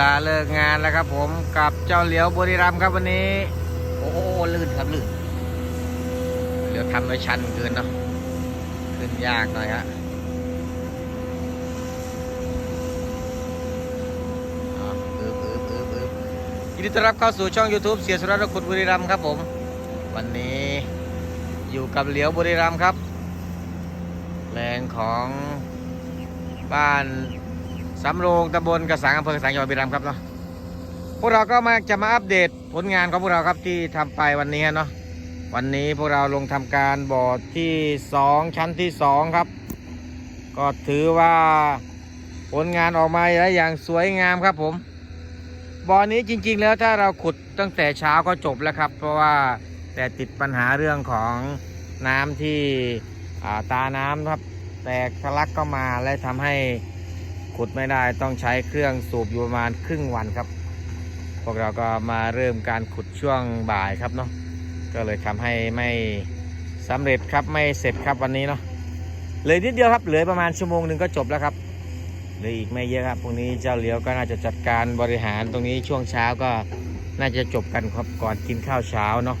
ลาเลิกงานแล้วครับผมกับเจ้าเหลียวบุรีรัมย์ครับวันนี้ โอ้โหลื่นครับลื่นเดี๋ยวทำไว้ชันเกินเนาะขึ้นยากหน่อยฮะอ่าอึบอึบอึบอึบยินดีต้อนรับเข้าสู่ช่อง YouTube เสียสุรัตน์ขุดบุรีรัมย์ครับผม วันนี้อยู่กับเหลียวบุรีรัมย์ครับแหล่งของบ้าน สำโรงตำบลกระสังอำเภอกระสังจังหวัดบุรีรัมย์ครับเนาะพวกเราก็มาจะมาอัปเดตผลงานของพวกเราครับที่ทำไปวันนี้เนาะวันนี้พวกเราลงทำการบอร์ดที่สองชั้นที่สองครับ ก็ถือว่าผลงานออกมาได้อย่างสวยงามครับผมบ่อนี้จริง ๆ แล้วถ้าเราขุดตั้งแต่เช้าก็จบแล้วครับ เพราะว่าแต่ติดปัญหาเรื่องของน้ำที่อาตาน้ำครับ แตกทะลักก็มาและทำให้ ขุดไม่ได้ต้องใช้เครื่องสูบอยู่ประมาณครึ่งวันครับ พวกเราก็มาเริ่มการขุดช่วงบ่ายครับเนาะก็เลยทำให้ไม่สำเร็จครับไม่เสร็จครับวันนี้เนาะเหลยนิดเดียวครับเหลือประมาณชั่วโมงหนึ่งก็จบแล้วครับเหลืออีกไม่เยอะครับพรุ่งนี้เจ้าเหลียวก็น่าจะจัดการบริหารตรงนี้ช่วงเช้าก็น่าจะจบกันครับก่อนกินข้าวเช้าเนาะ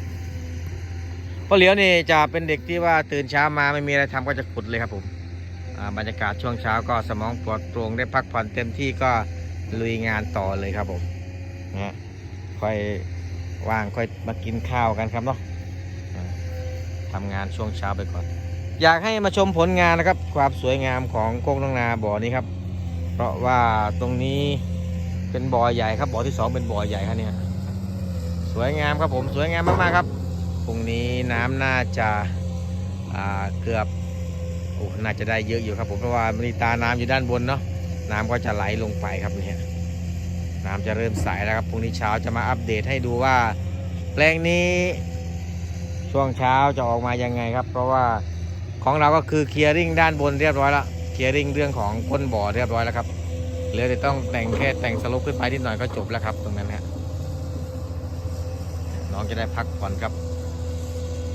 เพราะเหลียวนี่จะเป็นเด็กที่ว่าตื่นเช้ามาไม่มีอะไรทำก็จะขุดเลยครับผม บรรยากาศช่วงเช้าก็สมองปลอดโปร่งได้พักผ่อนเต็มที่ก็ลุยงานต่อเลยครับผมนะฮะค่อยว่างค่อยมากินข้าวกันครับเนาะทำงานช่วงเช้าไปก่อน อยากให้มาชมผลงานนะครับ ความสวยงามของโค้งน้องนาบ่อนี้ครับ เพราะว่าตรงนี้เป็นบ่อใหญ่ครับบ่อที่สองเป็นบ่อใหญ่ครับเนี่ยสวยงามครับผมสวยงามมากๆครับตรงนี้น้ำน่าจะาเกือบ โอ้น่าจะได้เยอะอยู่ครับผมเพราะว่ามีตาน้ำอยู่ด้านบนเนาะน้ำก็จะไหลลงไปครับเนี่ยน้ำจะเริ่มใสแล้วครับพรุ่งนี้เช้าจะมาอัปเดตให้ดูว่าแปลงนี้ ช่วงเช้าจะออกมายังไงครับ เพราะว่าของเราก็คือเคลียร์ริ่งด้านบนเรียบร้อยแล้วเคลียร์ริ่งเรื่องของก้นบ่อเรียบร้อยแล้วครับเหลือแต่ต้องแต่งแค่แต่งสลบขึ้นไปนิดหน่อยก็จบแล้วครับ ตรงนั้นฮะน้องจะได้พักผ่อนครับ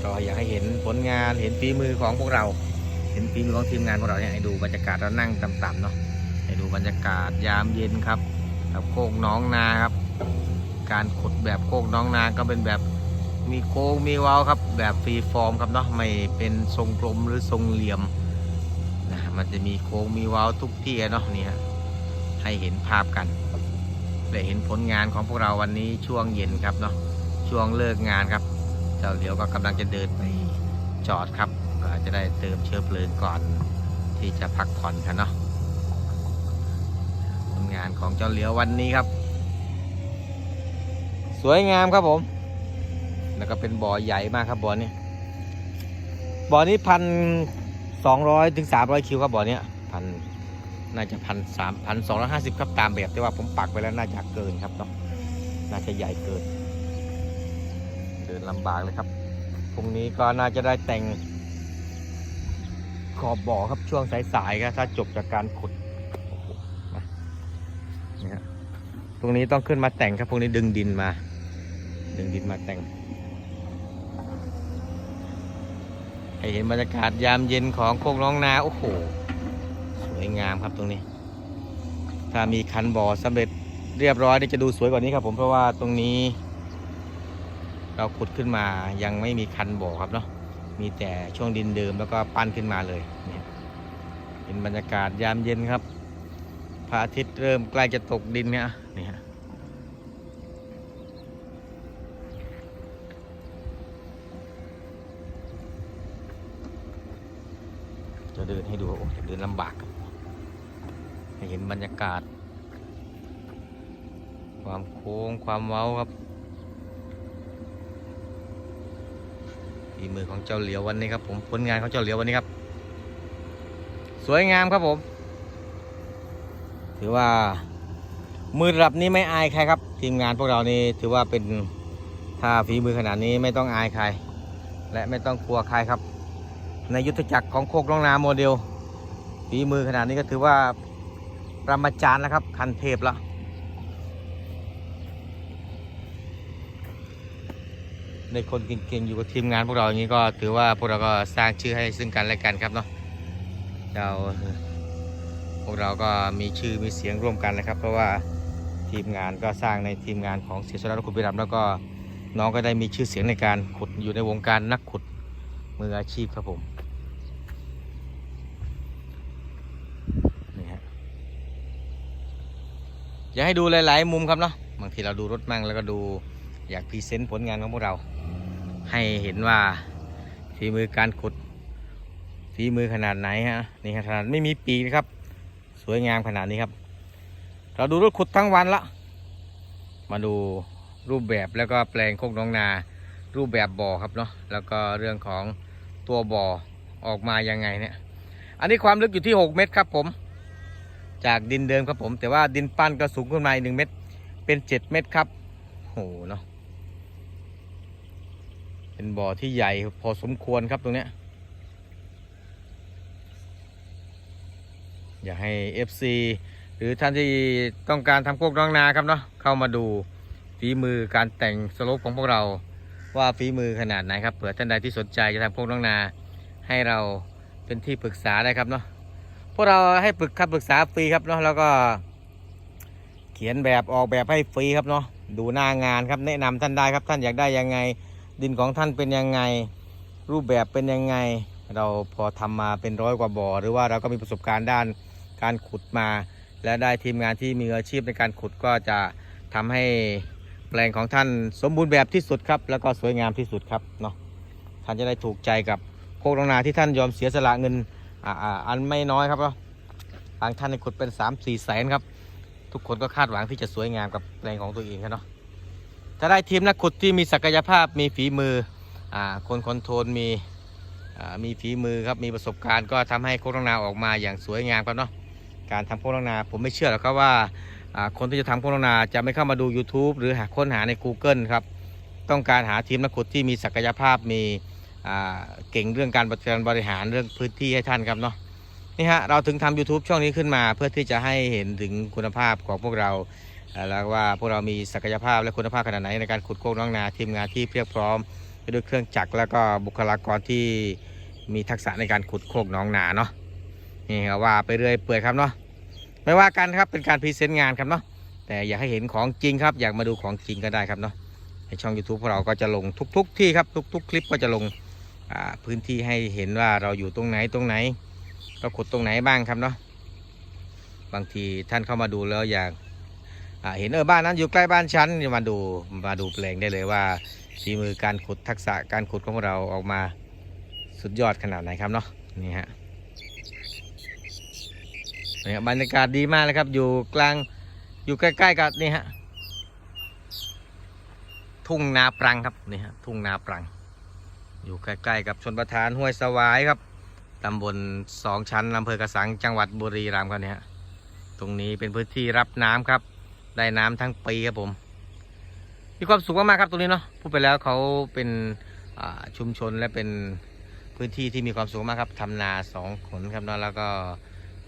ก็อยากให้เห็นผลงานเห็นฝีมือของพวกเรา เห็นฝีมือของทีมงานของเราเนี่ยให้ดูบรรยากาศเรานั่งต่ำๆเนาะให้ดูบรรยากาศยามเย็นครับกับโคกน้องนาครับ การขุดแบบโคกน้องนาก็เป็นแบบมีโค้งมีเว้าครับ แบบฟรีฟอร์มครับเนาะไม่เป็นทรงกลมหรือทรงเหลี่ยมนะมันจะมีโค้งมีเว้าทุกที่เนาะนี่ยให้เห็นภาพกันได้เห็นผลงานของพวกเราวันนี้ช่วงเย็นครับเนาะช่วงเลิกงานครับ เจ้าเหลียวก็กำลังจะเดินไปจอดครับ จะได้เติมเชื้อเพลิงก่อนที่จะพักผ่อนกันเนาะผลงานของเจ้าเหลียววันนี้ครับ สวยงามครับผม แล้วก็เป็นบ่อใหญ่มากครับบ่อนี้ บ่อนี้พันสองร้อยถึงสามร้อยคิวครับบ่อนี้พันน่าจะพันสามพันสองร้อยห้าสิบครับตามแบบที่ว่าผมปักไปแล้วน่าจะเกินครับเนาะน่าจะใหญ่เกิน เดินลำบากเลยครับพรุ่งนี้ก็น่าจะได้แต่ง ขอบบ่อครับช่วงสายๆครับถ้าจบจากการขุดนี่ฮะตรงนี้ต้องขึ้นมาแต่งครับพรุ่งนี้ดึงดินมา ดึงดินมาแต่งให้เห็นบรรยากาศยามเย็นของโคกน้องนาโอ้โหสวยงามครับตรงนี้ ถ้ามีคันบ่อสำเร็จเรียบร้อยนี่จะดูสวยกว่านี้ครับผมเพราะว่าตรงนี้ เราขุดขึ้นมายังไม่มีคันบ่อครับเนาะ มีแต่ช่วงดินเดิมแล้วก็ปั้นขึ้นมาเลยเนี่ยเป็นบรรยากาศยามเย็นครับพระอาทิตย์เริ่มใกล้จะตกดินเนี่ยนี่ฮะจะเดินให้ดูโอ้เดินลำบากเห็นบรรยากาศ ความโค้งความเว้าครับ ฝีมือของเจ้าเหลียววันนี้ครับผมผลงานของเจ้าเหลียววันนี้ครับ สวยงามครับผม ถือว่ามือระดับนี้ไม่อายใครครับ ทีมงานพวกเรานี่ถือว่าเป็นถ้าฝีมือขนาดนี้ไม่ต้องอายใคร และไม่ต้องกลัวใครครับ ในยุทธจักรของโคกน้องนาโมเดลฝีมือขนาดนี้ก็ถือว่าประมาจารย์แล้วครับ คันเทพแล้ว ในคนเก่งๆอยู่กับทีมงานพวกเราอย่างนี้ก็ถือว่าพวกเราก็สร้างชื่อให้ซึ่งกันและกันครับเนาะเจ้าพวกเราก็มีชื่อมีเสียงร่วมกันนะครับ เพราะว่าทีมงานก็สร้างในทีมงานของเสียสละขุดบุรีรัมแล้วก็น้องก็ได้มีชื่อเสียงในการขุดอยู่ในวงการนักขุดมืออาชีพครับผมนี่ฮะอยากให้ดูหลาย ๆ มุมครับเนาะบางทีเราดูรถมั่งแล้วก็ดูอยากพรีเซนต์ผลงานของพวกเรา ให้เห็นว่าฝีมือการขุดฝีมือขนาดไหนฮะนี่ขนาดไม่มีปีนะครับ สวยงามขนาดนี้ครับ เราดูรถขุดทั้งวันละ มาดูรูปแบบแล้วก็แปลงโคกน้องนา รูปแบบบ่อครับเนาะแล้วก็เรื่องของตัวบ่อออกมายังไงเนี่ย อันนี้ความลึกอยู่ที่ 6 เมตรครับผม จากดินเดิมครับผม แต่ว่าดินปั้นก็สูงขึ้นมาอีกหนึ่งเมตร เป็น 7 เมตรครับโหเนาะ เป็นบ่อที่ใหญ่พอสมควรครับตรงเนี้ยอยากให้ FC หรือท่านที่ต้องการทำโคกน้องนาครับเนาะเข้ามาดูฝีมือการแต่งสโลปของพวกเราว่าฝีมือขนาดไหนครับเผื่อท่านใดที่สนใจจะทำโคกน้องนา ให้เราเป็นที่ปรึกษาได้ครับเนาะพวกเราให้ปรึกคำปรึกษาฟรีครับเนาะแล้วก็ เขียนแบบออกแบบให้ฟรีครับเนาะดูหน้างานครับแนะนำท่านได้ครับท่านอยากได้ยังไง ดินของท่านเป็นยังไง รูปแบบเป็นยังไง เราพอทำมาเป็นร้อยกว่าบ่อ หรือว่าเราก็มีประสบการณ์ด้านการขุดมา และได้ทีมงานที่มีอาชีพในการขุดก็จะทำให้แปลงของท่านสมบูรณ์แบบที่สุดครับ แล้วก็สวยงามที่สุดครับเนาะท่านจะได้ถูกใจกับโคกลงนาที่ท่านยอมเสียสละเงินออันไม่น้อยครับเนาะบางท่านในขุดเป็น3 4แสนครับทุกคนก็คาดหวังที่จะสวยงามกับแปลงของตัวเองครับเนาะ ถ้าได้ทีมนักขุดที่มีศักยภาพมีฝีมืออ่าคนคอนโทรลมีอ่ามีฝีมือครับมีประสบการณ์ก็ทำให้โคกลงนาออกมาอย่างสวยงามครับเนาะการทำโฆษณาผมไม่เชื่อหรอกครับว่าอ่าคนที่จะทำโฆษณาจะไม่เข้ามาดู YouTube หรือหาค้นหาใน Google ครับต้องการหาทีมนักขุดที่มีศักยภาพมีอ่าเก่งเรื่องการบริการบริหารเรื่องพื้นที่ให้ท่านครับเนาะนี่ฮะเราถึงทำ YouTube ช่องนี้ขึ้นมาเพื่อที่จะให้เห็นถึงคุณภาพของพวกเรา แล้วว่าพวกเรามีศักยภาพและคุณภาพขนาดไหนในการขุดโคกน้องนาทีมงานที่เพียบพร้อมด้วยเครื่องจักรแล้วก็บุคลากรที่มีทักษะในการขุดโคกน้องนาเนาะนี่ก็ว่าไปเรื่อยเปื่อยครับเนาะไม่ว่ากันครับเป็นการพรีเซนต์งานครับเนาะแต่อยากให้เห็นของจริงครับ อยากมาดูของจริงก็ได้ครับเนาะในช่อง YouTube พวกเราก็จะลงทุกๆที่ครับทุก ๆ คลิปก็จะลงพื้นที่ให้เห็นว่าเราอยู่ตรงไหนตรงไหนเราขุดตรงไหนบ้างครับเนาะบางทีท่านเข้ามาดูแล้วอยาก เห็นเออบ้านนั้นอยู่ใกล้บ้านฉันมาดูมาดูแปลงได้เลยว่าฝีมือการขุดทักษะการขุดของเราออกมาสุดยอดขนาดไหนครับเนาะนี่ฮะนี่บรรยากาศดีมากเลยครับ อยู่กลางอยู่ใกล้ๆกับนี่ฮะทุ่งนาปรังครับนี่ฮะทุ่งนาปรัง อยู่ใกล้ๆกับชนประทานห้วยสวายครับตำบลสองชั้นอำเภอกระสังจังหวัดบุรีรัมย์ครับเนี่ยตรงนี้เป็นพื้นที่รับน้ำครับ ได้น้ำทั้งปีครับผม มีความสุขมากๆครับตรงนี้เนาะพูดไปแล้วเขาเป็นชุมชนและเป็นพื้นที่ที่มีความสุขมากครับทำนาสองขนครับเนาะแล้วก็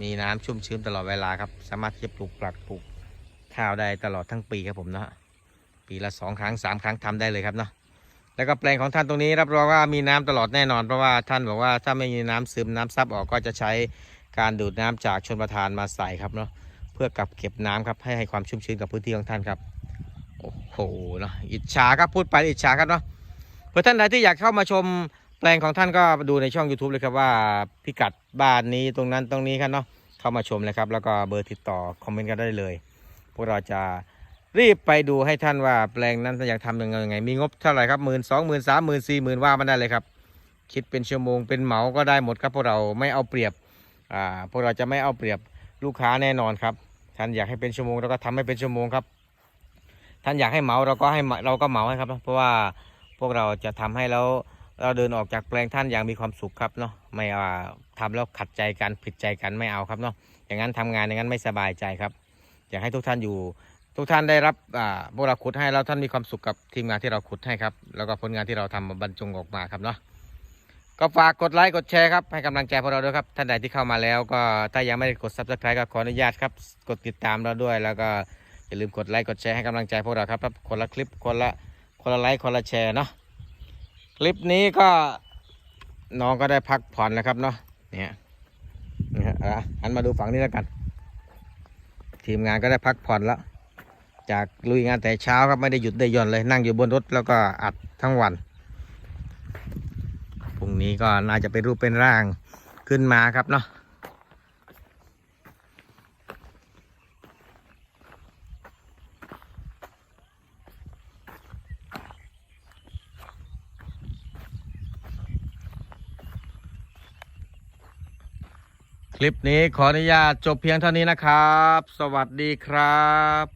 มีน้ำชุ่มชื้นตลอดเวลาครับ สามารถที่จะปลูกปลักปลูกข้าวได้ตลอดทั้งปีครับผมเนาะปีละสองครั้งสามครั้งทำได้เลยครับเนาะแล้วก็แปลงของท่านตรงนี้รับรองว่ามีน้ำตลอดแน่นอนเพราะว่าท่านบอกว่าถ้าไม่มีน้ำซึมน้ำซับออกก็จะใช้การดูดน้ำจากชนประทานมาใส่ครับเนาะ เพื่อกับเก็บน้ำครับให้ให้ความชุ่มชื้นกับพื้นที่ของท่านครับโอ้โหเนาะอิจฉาครับพูดไปอิจฉาครับเนาะเพื่อท่านใดที่อยากเข้ามาชมแปลงของท่านก็ดูในช่อง YouTube เลยครับว่าพิกัดบ้านนี้ตรงนั้นตรงนี้ครับเนาะเข้ามาชมเลยครับ แล้วก็เบอร์ติดต่อคอมเมนต์กันได้เลย พวกเราจะรีบไปดูให้ท่านว่าแปลงนั้นอยากทำยังไงยังไงมีงบเท่าไหร่ครับหมื่นสองหมื่นสามหมื่นสี่หมื่นว่ามันได้เลยครับ คิดเป็นชั่วโมงเป็นเหมาก็ได้หมดครับพวกเราไม่เอาเปรียบอ่าพวกเราจะไม่เอาเปรียบลูกค้าแน่นอนครับ ท่านอยากให้เป็นชั่วโมงเราก็ทำให้เป็นชั่วโมงครับ ท่านอยากให้เหมาเราก็ให้เราก็เหมาให้ครับ เพราะว่าพวกเราจะทำให้แล้วเราเดินออกจากแปลงท่านอย่างมีความสุขครับเนาะไม่ว่าทำแล้วขัดใจกันผิดใจกันไม่เอาครับเนาะอย่างนั้นทำงานอย่างนั้นไม่สบายใจครับ อยากให้ทุกท่านอยู่ทุกท่านได้รับพวกเราขุดให้แล้วท่านมีความสุขกับทีมงานที่เราขุดให้ครับ แล้วก็ผลงานที่เราทำมาบรรจงออกมาครับเนาะ ก็ฝากกดไลค์กดแชร์ครับให้กำลังใจพวกเราด้วยครับท่านใดที่เข้ามาแล้วก็ถ้ายังไม่ได้กด subscribe ก็ขออนุญาตครับกดติดตามเราด้วย แล้วก็อย่าลืมกดไลค์กดแชร์ให้กำลังใจพวกเราครับคนละคลิปคนละคนละไลค์คนละแชร์เนาะคลิปนี้ก็น้องก็ได้พักผ่อนแล้วครับเนาะเนี่ยนี่ฮะอะหันมาดูฝั่งนี้แล้วกัน ทีมงานก็ได้พักผ่อนแล้ว จากลุยงานแต่เช้าครับไม่ได้หยุดได้หย่อนเลยนั่งอยู่บนรถแล้วก็อัดทั้งวัน พรุ่งนี้ก็น่าจะเป็นรูปเป็นร่างขึ้นมาครับเนาะคลิปนี้ขออนุญาตจบเพียงเท่านี้นะครับ สวัสดีครับ